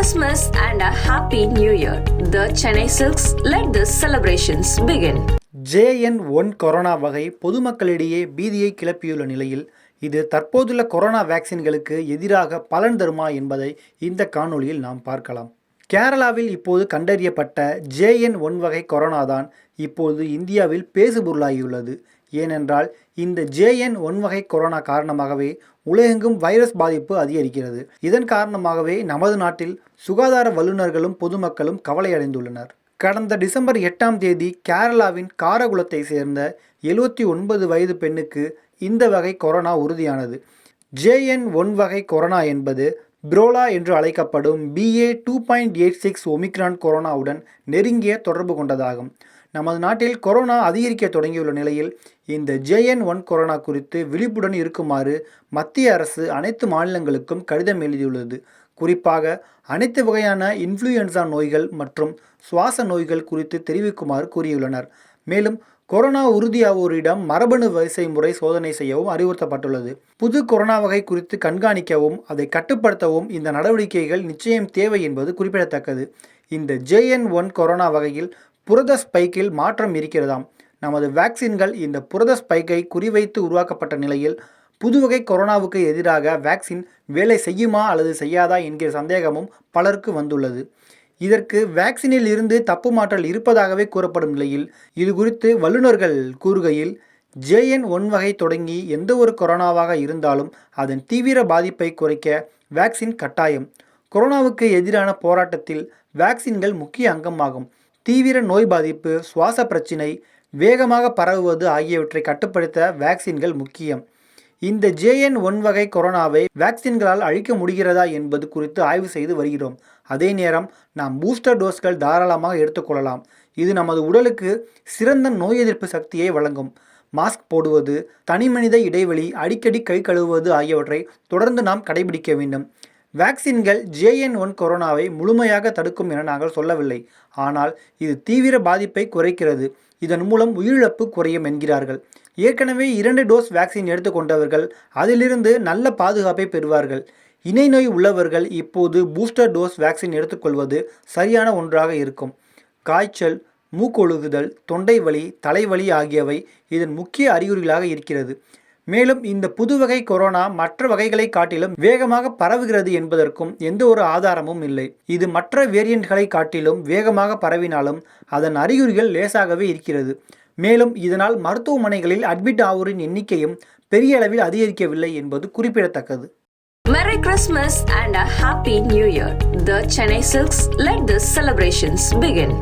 Christmas and uh happy new year the Chennai Silks let the celebrations begin JN one corona வகை பொதுமக்களிடையே பீதியை கிளப்பியுள்ள நிலையில் இது தற்போதுள்ள corona வேக்சின்களுக்கு எதிராக பலன் தருமா என்பதை இந்த காணொளியில் நாம் பார்க்கலாம். கேரளாவில் இப்போது கண்டறியப்பட்ட ஜேஎன் ஒன் வகை கொரோனா தான் இப்போது இந்தியாவில் பேசுபொருளாகியுள்ளது. ஏனென்றால் இந்த ஜேஎன் ஒன் வகை கொரோனா காரணமாகவே உலகெங்கும் வைரஸ் பாதிப்பு அதிகரிக்கிறது. இதன் காரணமாகவே நமது நாட்டில் சுகாதார வல்லுநர்களும் பொதுமக்களும் கவலையடைந்துள்ளனர். கடந்த டிசம்பர் எட்டாம் தேதி கேரளாவின் காரகுளத்தை சேர்ந்த எழுவத்தி ஒன்பது வயது பெண்ணுக்கு இந்த வகை கொரோனா உறுதியானது. ஜேஎன் ஒன் வகை கொரோனா என்பது பிரோலா என்று அழைக்கப்படும் BA two point eight six omicron கொரோனாவுடன் நெருங்கிய தொடர்பு கொண்டதாகும். நமது நாட்டில் கொரோனா அதிகரிக்க தொடங்கியுள்ள நிலையில் இந்த ஜேஎன் ஒன் கொரோனா குறித்து விழிப்புடன் இருக்குமாறு மத்திய அரசு அனைத்து மாநிலங்களுக்கும் கடிதம் எழுதியுள்ளது. குறிப்பாக அனைத்து வகையான இன்ஃப்ளூயன்சா நோய்கள் மற்றும் சுவாச நோய்கள் குறித்து தெரிவிக்குமாறு கூறியுள்ளனர். மேலும் கொரோனா உறுதியாவோரிடம் மரபணு வரிசை முறை சோதனை செய்யவும் அறிவுறுத்தப்பட்டுள்ளது. புது கொரோனா வகை குறித்து கண்காணிக்கவும் அதை கட்டுப்படுத்தவும் இந்த நடவடிக்கைகள் நிச்சயம் தேவை என்பது குறிப்பிடத்தக்கது. இந்த ஜேஎன் ஒன் கொரோனா வகையில் புரத ஸ்பைக்கில் மாற்றம் இருக்கிறதாம். நமது வேக்சின்கள் இந்த புரத ஸ்பைக்கை குறிவைத்து உருவாக்கப்பட்ட நிலையில் புதுவகை கொரோனாவுக்கு எதிராக வேக்சின் வேலை செய்யுமா அல்லது செய்யாதா என்கிற சந்தேகமும் பலருக்கு வந்துள்ளது. இதற்கு வேக்சினில் இருந்து தப்பு மாற்றல் இருப்பதாகவே கூறப்படும் நிலையில் இது குறித்து வல்லுநர்கள் கூறுகையில் ஜேஎன் ஒன் வகை தொடங்கி எந்த ஒரு கொரோனாவாக இருந்தாலும் அதன் தீவிர பாதிப்பை குறைக்க வேக்சின் கட்டாயம். கொரோனாவுக்கு எதிரான போராட்டத்தில் வேக்சின்கள் முக்கிய அங்கமாகும். தீவிர நோய் பாதிப்பு சுவாச பிரச்சினை வேகமாக பரவுவது ஆகியவற்றை கட்டுப்படுத்த வேக்சின்கள் முக்கியம். இந்த ஜேஎன் ஒன் வகை கொரோனாவை வேக்சின்களால் அழிக்க முடிகிறதா என்பது குறித்து ஆய்வு செய்து வருகிறோம். அதே நேரம் நாம் பூஸ்டர் டோஸ்கள் தாராளமாக எடுத்துக்கொள்ளலாம் இது நமது உடலுக்கு சிறந்த நோய் எதிர்ப்பு சக்தியை வழங்கும். மாஸ்க் போடுவது தனிமனித இடைவெளி அடிக்கடி கை கழுவுவது ஆகியவற்றை தொடர்ந்து நாம் கடைபிடிக்க வேண்டும். வேக்சின்கள் ஜேஎன் ஒன் கொரோனாவை முழுமையாக தடுக்கும் என நாங்கள் சொல்லவில்லை. ஆனால் இது தீவிர பாதிப்பை குறைக்கிறது. இதன் மூலம் உயிரிழப்பு குறையும் என்கிறார்கள். ஏற்கனவே இரண்டு டோஸ் வேக்சின் எடுத்துக்கொண்டவர்கள் அதிலிருந்து நல்ல பாதுகாப்பை பெறுவார்கள். இணை நோய் உள்ளவர்கள் இப்போது பூஸ்டர் டோஸ் வேக்சின் எடுத்துக்கொள்வது சரியான ஒன்றாக இருக்கும். காய்ச்சல் மூக்கொழுகுதல் தொண்டை வலி தலைவலி ஆகியவை இதன் முக்கிய அறிகுறிகளாக இருக்கிறது. மேலும் இந்த புது வகை கொரோனா மற்ற வகைகளை காட்டிலும் வேகமாக பரவுகிறது என்பதற்கும் எந்த ஒரு ஆதாரமும் இல்லை இது மற்ற வேரியண்ட்களை காட்டிலும் வேகமாக பரவினாலும் அதன் அறிகுறிகள் லேசாகவே இருக்கிறது மேலும் இதனால் மருத்துவமனைகளில் அட்மிட் ஆவோரின் எண்ணிக்கையும் பெரிய அளவில் அதிகரிக்கவில்லை என்பது குறிப்பிடத்தக்கது Merry Christmas and a Happy New Year. The Chennai Silks let the celebrations begin.